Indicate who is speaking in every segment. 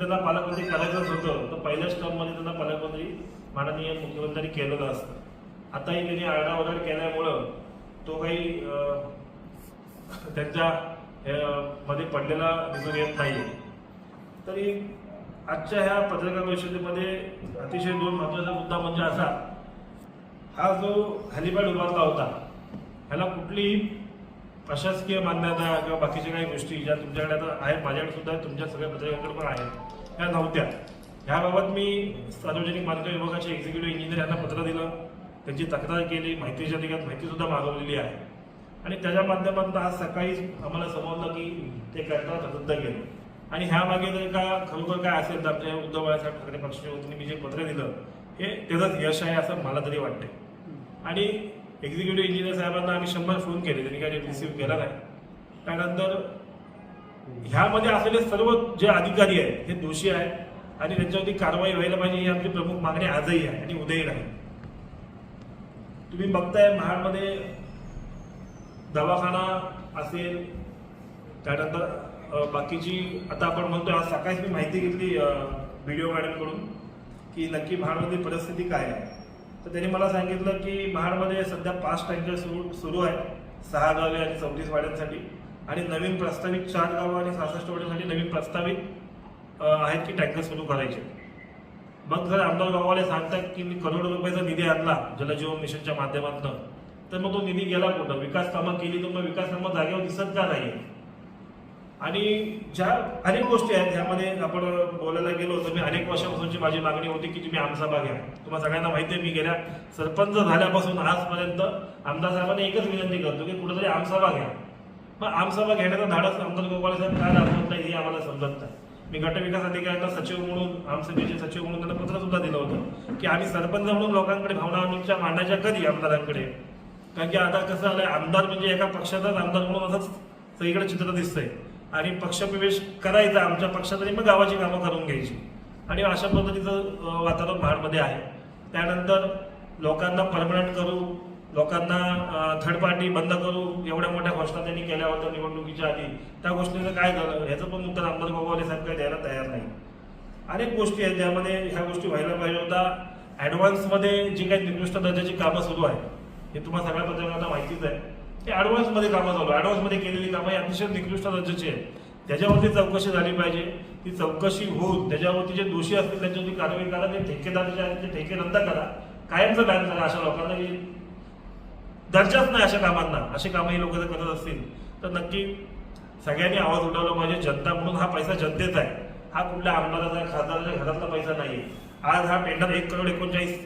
Speaker 1: त्यांना पालकमंत्री करायचंच होतं. तर पहिल्याच टर्ममध्ये त्यांना पालकमंत्री माननीय मुख्यमंत्र्यांनी केलेलं असतं. आताही त्यांनी आरडाओरड केल्यामुळं तो काही त्यांच्या मध्ये पडलेला दिसून येत नाही तरी आजच्या ह्या पत्रकार परिषदेमध्ये अतिशय दोन महत्त्वाचा मुद्दा म्हणजे असा हा जो हॅलिपॅड उभारला होता ह्याला कुठलीही प्रशासकीय मान्यता किंवा बाकीच्या काही गोष्टी ज्या तुमच्याकडे आता आहेत माझ्याकडे सुद्धा तुमच्या सगळ्या पत्रकारांकडे पण आहेत. ह्या नव्हत्या. ह्याबाबत मी सार्वजनिक बांधकाम विभागाचे एक्झिक्युटिव्ह इंजिनियर यांना पत्र दिलं. त्यांची तक्रार केली माहितीच्या अधिकारात माहितीसुद्धा मागवलेली आहे. आणि त्याच्या माध्यमातून आज सकाळी आम्हाला समजलं की ते कंत्राट रद्द केलं. आणि ह्या मागे जर का खरोखर काय असेल तर आपल्या उद्धव बाळासाहेब ठाकरे पक्षाच्या वतीने मी जे पत्र दिलं हे त्याचंच यश आहे असं मला तरी वाटते आणि एक्झिक्युटिव्ह इंजिनियर साहेबांना आम्ही शंभर फोन केले त्यांनी काही रिसिव्ह केला नाही. त्यानंतर ह्यामध्ये असलेले सर्व जे अधिकारी आहेत हे दोषी आहेत आणि त्यांच्यावरती कारवाई व्हायला पाहिजे ही आमची प्रमुख मागणी आजही आहे आणि उद्याही राहील. तुम्ही बघताय महाडमध्ये दवाखाना असेल त्यानंतर बाकीची आता आपण म्हणतो आज सकाळीच मी माहिती घेतली व्हिडिओ मॅडमकडून की नक्की महाडमध्ये परिस्थिती काय आहे. तर त्यांनी मला सांगितलं की महाडमध्ये सध्या पाच टँकर सुरू सुरू आहे सहा गावे आणि चौतीस वाड्यांसाठी. आणि नवीन प्रस्तावित चार गावं आणि सहासष्ट वडीसाठी नवीन प्रस्तावित आहेत की टँकर सुरू करायचे मग जर आमदार गावाले सांगतात की मी करोडो रुपयाचा निधी आणला जलजीवन मिशनच्या माध्यमातून तर मग तो निधी गेला कुठं? विकास कामं केली तर मग विकास कामं जागेवर दिसत का नाही आणि ज्या अनेक गोष्टी आहेत ह्यामध्ये आपण बोलायला गेलो तर मी अनेक वर्षापासूनची माझी मागणी होती की तुम्ही आमसभा घ्या. तुम्हाला सगळ्यांना माहिती आहे मी गेल्या सरपंच झाल्यापासून आजपर्यंत आमदार साहेबांना एकच विनंती करतो की कुठेतरी आमसभा घ्या. मग आमसभा घेण्याचा धाडस आमदार गोपाळ साहेब काय दाखवत नाही हे आम्हाला समजत नाही. मी गटविकास अधिकाऱ्यांना सचिव म्हणून आमसभेचे सचिव म्हणून त्यांना पत्र सुद्धा दिलं होतं की आम्ही सरपंच म्हणून लोकांकडे भावना आमच्या मांडायच्या कधी आमदारांकडे? कारण की आता कसं आलंय आमदार म्हणजे एका पक्षाचाच आमदार म्हणून असंच सगळीकडे चित्र दिसतंय. आणि पक्षप्रवेश करायचा आमच्या पक्षात आणि मग गावाची कामं करून घ्यायची. आणि अशा पद्धतीचं वातावरण महाडमध्ये आहे. त्यानंतर लोकांना परमनंट करू लोकांना थर्ड पार्टी बंद करू एवढ्या मोठ्या घोषणा त्यांनी केल्या होत्या निवडणुकीच्या आधी. त्या गोष्टीचं काय झालं? ह्याचं पण उत्तर आमदार गोगावले साहेब काही द्यायला तयार नाही. अनेक गोष्टी आहेत ज्यामध्ये ह्या गोष्टी व्हायला पाहिजे होता ॲडव्हान्समध्ये जी काही निकृष्ट दर्जाची कामं सुरू आहेत हे तुम्हाला सगळ्या पत्रकारांना माहितीच आहे. ते ॲडव्हान्समध्ये कामं चालू ॲडव्हान्समध्ये केलेली कामं ही अतिशय निकृष्ट दर्जाची आहे त्याच्यावरती चौकशी झाली पाहिजे. ती चौकशी होऊन त्याच्यावरती जे दोषी असतील त्यांच्यावरती कारवाई करा ते ठेकेदार जे आहेत ते ठेके रद्द करा. कायमचं बॅन करा अशा लोकांना की दर्जाच नाही अशा कामांना. असे कामं ही लोक जर करत असतील तर नक्की सगळ्यांनी आवाज उठवला पाहिजे. जनता म्हणून हा पैसा जनतेचा आहे. हा कुठल्या आमदाराचा खासदाराच्या घरातला पैसा नाही आज हा टेंडर एक करोड एकोणचाळीस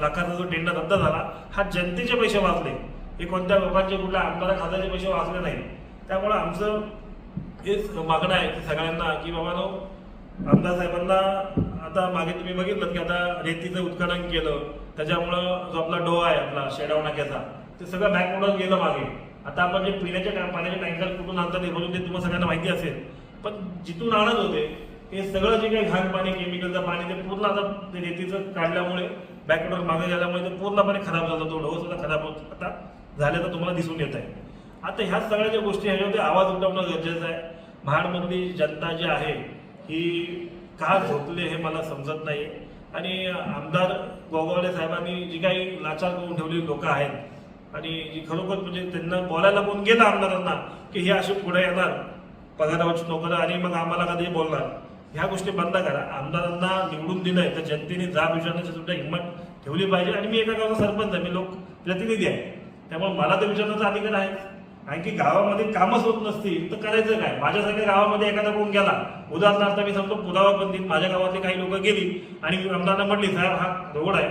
Speaker 1: लाखाचा जो टेंडर रद्द झाला हा जनतेचे पैसे वाचले. हे कोणत्या लोकांचे कुठल्या आमदारा खासदाराचे पैसे वाचले नाही त्यामुळं आमचं हेच मागणं आहे की सगळ्यांना की बाबा नो आमदार साहेबांना आता मागे तुम्ही बघितलं की आता रेतीचं उत्खनन केलं. त्याच्यामुळं जो आपला डो आहे आपला शेडाव नाक्याचा ते सगळं बॅकवर्डवर गेलं मागे. आता आपण जे पिण्याच्या टॅ- पाण्याचे टँकर कुठून आणतात हे भरून ते तुम्हाला सगळ्यांना माहिती असेल. पण जिथून आणत होते हे सगळं जे काही घाण पाणी केमिकलचं पाणी ते पूर्ण आता ते रेतीचं काढल्यामुळे बॅकवर्डवर मागे गेल्यामुळे ते पूर्णपणे खराब झालं तो ढोस सुद्धा खराब होत आता झाल्याचं तुम्हाला दिसून येत आहे. आता ह्या सगळ्या ज्या गोष्टी ह्याच्यावरती आवाज उठवणं गरजेचं आहे. महाडमधली जनता जी आहे ही का झोपले हे मला समजत नाही आणि आमदार गोगावले साहेबांनी जी काही लाचार करून ठेवलेली लोक आहेत आणि जी खरोखर म्हणजे त्यांना बोलायला कोण गेला आमदारांना की हे असे पुढे येणार पगारावरची नोकर आणि मग आम्हाला कधी बोलणार. ह्या गोष्टी बंद करा. आमदारांना निवडून दिलंय तर जनतेने जाब विचारण्याची सुद्धा हिंमत ठेवली पाहिजे. आणि मी एका गावाचा सरपंच आहे मी लोक प्रतिनिधी आहे. त्यामुळे मला तर विचारण्याचा अधिकार आहे. आणखी गावामध्ये कामच होत नसतील तर करायचं काय? माझ्यासारख्या गावामध्ये एखादा कोण गेला उदाहरणार्थ मी सांगतो पुरावा बंदीत माझ्या गावातली काही लोक गेली आणि आमदारांना म्हटली साहेब हा रोड आहे.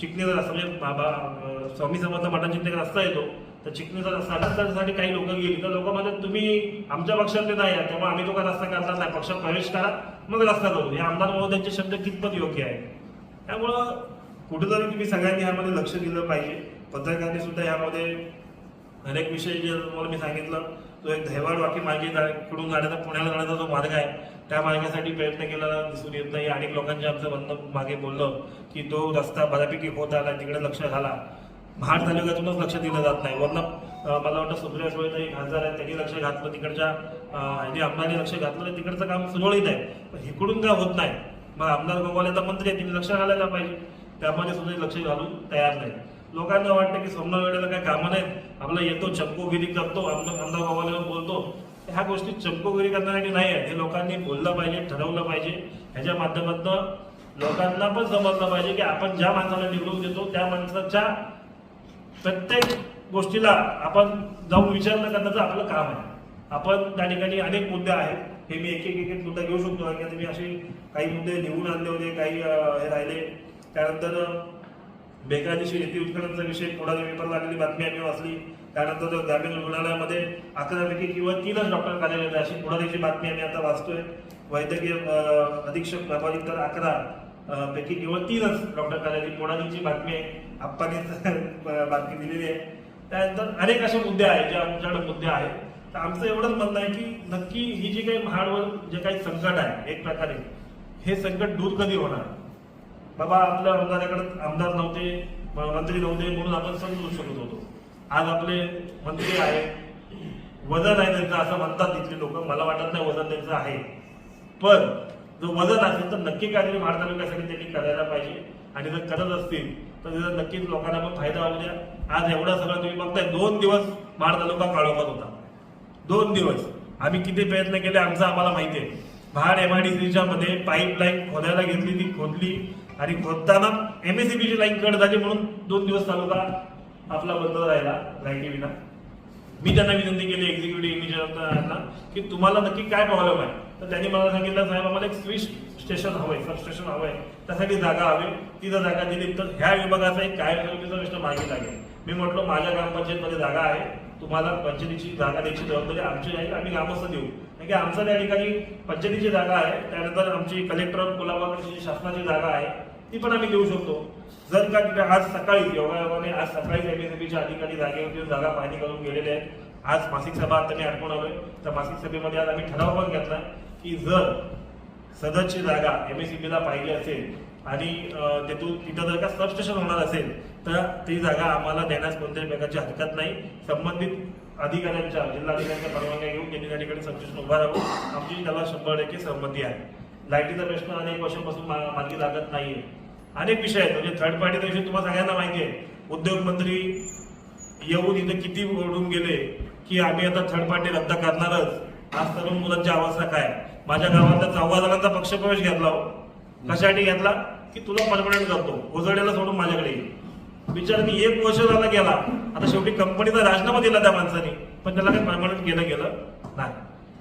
Speaker 1: चिकणीचा रस्ता म्हणजे बाबा स्वामी समर्थ मठांची रस्ता येतो. तर चिखलीचा रस्ता आहे. काही लोक गेली. तर लोक म्हणतात तुम्ही आमच्या पक्षातले नाही आहे तेव्हा आम्ही तो का रस्ता करणार नाही. पक्षात प्रवेश करा मग रस्ता करू. हे आमदार महोदयांचे शब्द कितपत योग्य आहे त्यामुळं कुठेतरी तुम्ही सगळ्यांनी यामध्ये लक्ष दिलं पाहिजे. पत्रकारांनी सुद्धा ह्यामध्ये अनेक विषय जे तुम्हाला मी सांगितलं तो एक धैवाड वाकी माझी जा- इकडून जाण्याचा पुण्याला जाण्याचा जो मार्ग आहे त्या मार्गासाठी प्रयत्न केलेला दिसून येत नाही. अनेक लोकांचे आमचं म्हणणं मागे बोललं की तो रस्ता बऱ्यापैकी होत आला तिकडे लक्ष घाला. महाड तालुक्यातूनच लक्ष दिलं जात नाही. वरनं मला वाटतं सुप्रिया सुळे खासदार आहेत त्यांनी लक्ष घातलं तिकडच्या अं, ह्यांनी आमदारांनी लक्ष घातलं तिकडचं काम सुरळीत आहे. पण इकडून काय होत नाही? मग आमदार गोवाल्याचा मंत्री आहे तिने लक्ष घालायला पाहिजे. त्यामध्ये सुद्धा लक्ष घालून तयार नाही. लोकांना वाटतं की सोमनाथ वेळेला काय कामं नाहीत. आपलं येतो चमकोगिरी करतो आमदार आमदार बोलतो ह्या गोष्टी चमकोगिरी करण्यासाठी नाही आहेत हे लोकांनी बोललं पाहिजे ठरवलं पाहिजे. ह्याच्या माध्यमातून लोकांना पण समजलं पाहिजे की आपण ज्या माणसाला निवडून देतो त्या माणसाच्या प्रत्येक गोष्टीला आपण जाऊन विचार न करण्याचं आपलं काम आहे. आपण त्या ठिकाणी अनेक मुद्दे आहेत. हे मी एक एक एक एक मुद्दा घेऊ शकतो. आणि की आता मी असे काही मुद्दे लिहून आणले होते काही हे राहिले. त्यानंतर बेकायदेशीर शेती उत्खननचा विषय थोडा पेपरला आलेली बातमी आम्ही वाचली. त्यानंतर ग्रामीण रुग्णालयामध्ये अकरापैकी किंवा तीनच डॉक्टर कार्यरत आहे अशी पुढारीची बातमी आम्ही आता वाचतोय. वैद्यकीय अधीक्षक प्रभारी तर अकरा पैकी किंवा तीनच डॉक्टर कार्यालय पुढारीची बातमी आहे. आप्पानीच बातमी दिलेली आहे. त्यानंतर अनेक असे मुद्दे आहेत जे आमच्याकडे मुद्दे आहेत. तर आमचं एवढंच म्हणणं आहे की नक्की ही जी काही महाडवर जे काही संकट आहे एक प्रकारे हे संकट दूर कधी होणार? बाबा आपल्या आमदाराकडे आमदार नव्हते म- मंत्री नव्हते म्हणून आपण समजू शकत होतो. आज आपले मंत्री आहेत. वजन आहे त्यांचं असं म्हणतात तिथले लोक. मला वाटत नाही वजन त्यांचं आहे. पण जर वजन असेल तर नक्की काहीतरी महाड तालुक्यासाठी त्यांनी करायला पाहिजे. आणि जर करत असतील तर त्याचा नक्कीच लोकांना पण फायदा होऊ द्या. आज एवढा सगळं तुम्ही बघताय. दोन दिवस महाड तालुका काळोखात होता. दोन दिवस. आम्ही किती प्रयत्न केले आमचं आम्हाला माहिती आहे. भाड एम आय डी सीच्या मध्ये पाईपलाईन खोदायला घेतली ती खोदली. आणि खोदताना एमएससीबीची लाईन कट झाली म्हणून दोन दिवस तालुका आपला बंद राहिला लाईटी विना मी त्यांना विनंती केली एक्झिक्युटिव्ह इंजिनियरना की तुम्हाला नक्की काय प्रॉब्लेम आहे? तर त्यांनी मला सांगितलं साहेब आम्हाला एक स्विच स्टेशन हवंय सब स्टेशन हवंय. त्यासाठी जागा हवी. ती जर जागा दिली तर ह्या विभागाचा एक कायमस्वरूपीचा प्रश्न मागे लागेल. मी म्हटलो माझ्या ग्रामपंचायतमध्ये जागा आहे. तुम्हाला पंचायतीची जागा द्यायची जबाबदारी आमची आहे. आम्ही ग्रामस्थ देऊ. कारण की आमचं त्या ठिकाणी पंचायतीची जागा आहे. त्यानंतर आमची कलेक्टर कोल्हापूरची जी शासनाची जागा आहे ती पण आम्ही देऊ शकतो. जर का तिथे आज सकाळी योगायोगाने आज सकाळी एमएसएबीच्या अधिकारी जागेवरती जागा पाहणी करून गेलेले आहेत. आज मासिक सभा आता मी आठवण आलोय. तर मासिक सभेमध्ये आज आम्ही ठराव पण घेतला की जर सदरची जागा एमएससीबी ला पाहिजे असेल आणि अं, तिथून तिथं जर का सबस्टेशन होणार असेल तर ती जागा आम्हाला देण्यास कोणत्याही प्रकारची हरकत नाही. संबंधित अधिकाऱ्यांच्या जिल्हाधिकाऱ्यांच्या परवानग्या घेऊन त्यांनी त्या ठिकाणी सबस्टेशन उभा राहून आमची त्याला शंभर टक्के सहमती आहे. लाईटीचा प्रश्न अनेक वर्षांपासून मा- मार्गी लागत नाहीये. अनेक विषय आहेत. म्हणजे थर्ड पार्टीचा विषय तुम्हाला सगळ्यांना माहिती आहे. उद्योग मंत्री येऊन इथे किती ओढून गेले की आम्ही आता थर्ड पार्टी रद्द करणारच. आज तरुण मुलांची अवस्था काय? माझ्या गावातल्या चौदा जणांचा पक्षप्रवेश घेतला हो. कशासाठी घेतला? की तुला परमनंट करतो. उजळण्याला सोडून माझ्याकडे विचार मी एक वर्ष झाला गेला. आता शेवटी कंपनीचा राजीनामा दिला त्या माणसाने. पण त्याला काही परमनंट केलं गेलं नाही.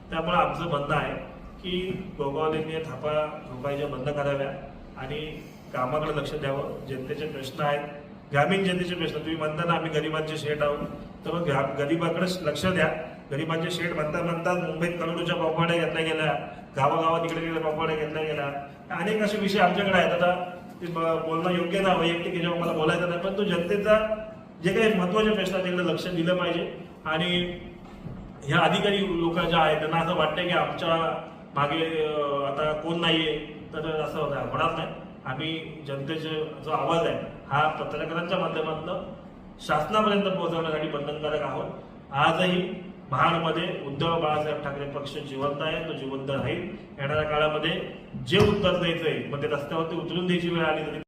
Speaker 1: त्यामुळे आमचं म्हणणं आहे की गोगावलेंनी थापा झोपायच्या बंद कराव्या आणि कामाकडे लक्ष द्यावं. जनतेचे प्रश्न आहेत. ग्रामीण जनतेचे प्रश्न. तुम्ही म्हणता ना आम्ही गरिबांचे शेट आहोत. तर मग ग्रा- गरिबाकडे लक्ष द्या. गरिबांचे शेट म्हणता म्हणता मुंबईत करोडोच्या प्रॉपर्ट्या घेतल्या गेल्या. गावागावात इकडे गेल्या प्रॉपर्ट्या घेतल्या गेल्या. अनेक असे विषय आमच्याकडे आहेत. आता ते बोलणं योग्य ना वैयक्तिक याच्यावर मला बोलायचं नाही. पण तो जनतेचा जे काही महत्त्वाचे प्रश्न आहेत त्याकडे लक्ष दिलं पाहिजे. आणि ह्या अधिकारी लोक ज्या आहेत त्यांना असं वाटतं की आमच्या मागे आता कोण नाहीये तर असं होणार नाही. आम्ही जनतेचे जो आवाज आहे हा पत्रकारांच्या माध्यमातून शासनापर्यंत पोहोचवण्यासाठी बंधनकारक आहोत. आजही महाडमध्ये उद्धव बाळासाहेब ठाकरे पक्ष जिवंत आहे तो जिवंत राहील. येणाऱ्या काळामध्ये जे उत्तर द्यायचंय मग ते रस्त्यावरती उतरून द्यायची वेळ आली तरी.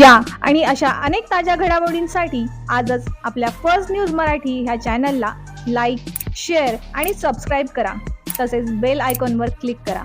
Speaker 2: या आणि अशा अनेक ताज्या घडामोडींसाठी आजच आपल्या फर्स्ट न्यूज मराठी ह्या चॅनलला लाईक शेअर आणि सबस्क्राईब करा. तसेच बेल आयकॉनवर क्लिक करा.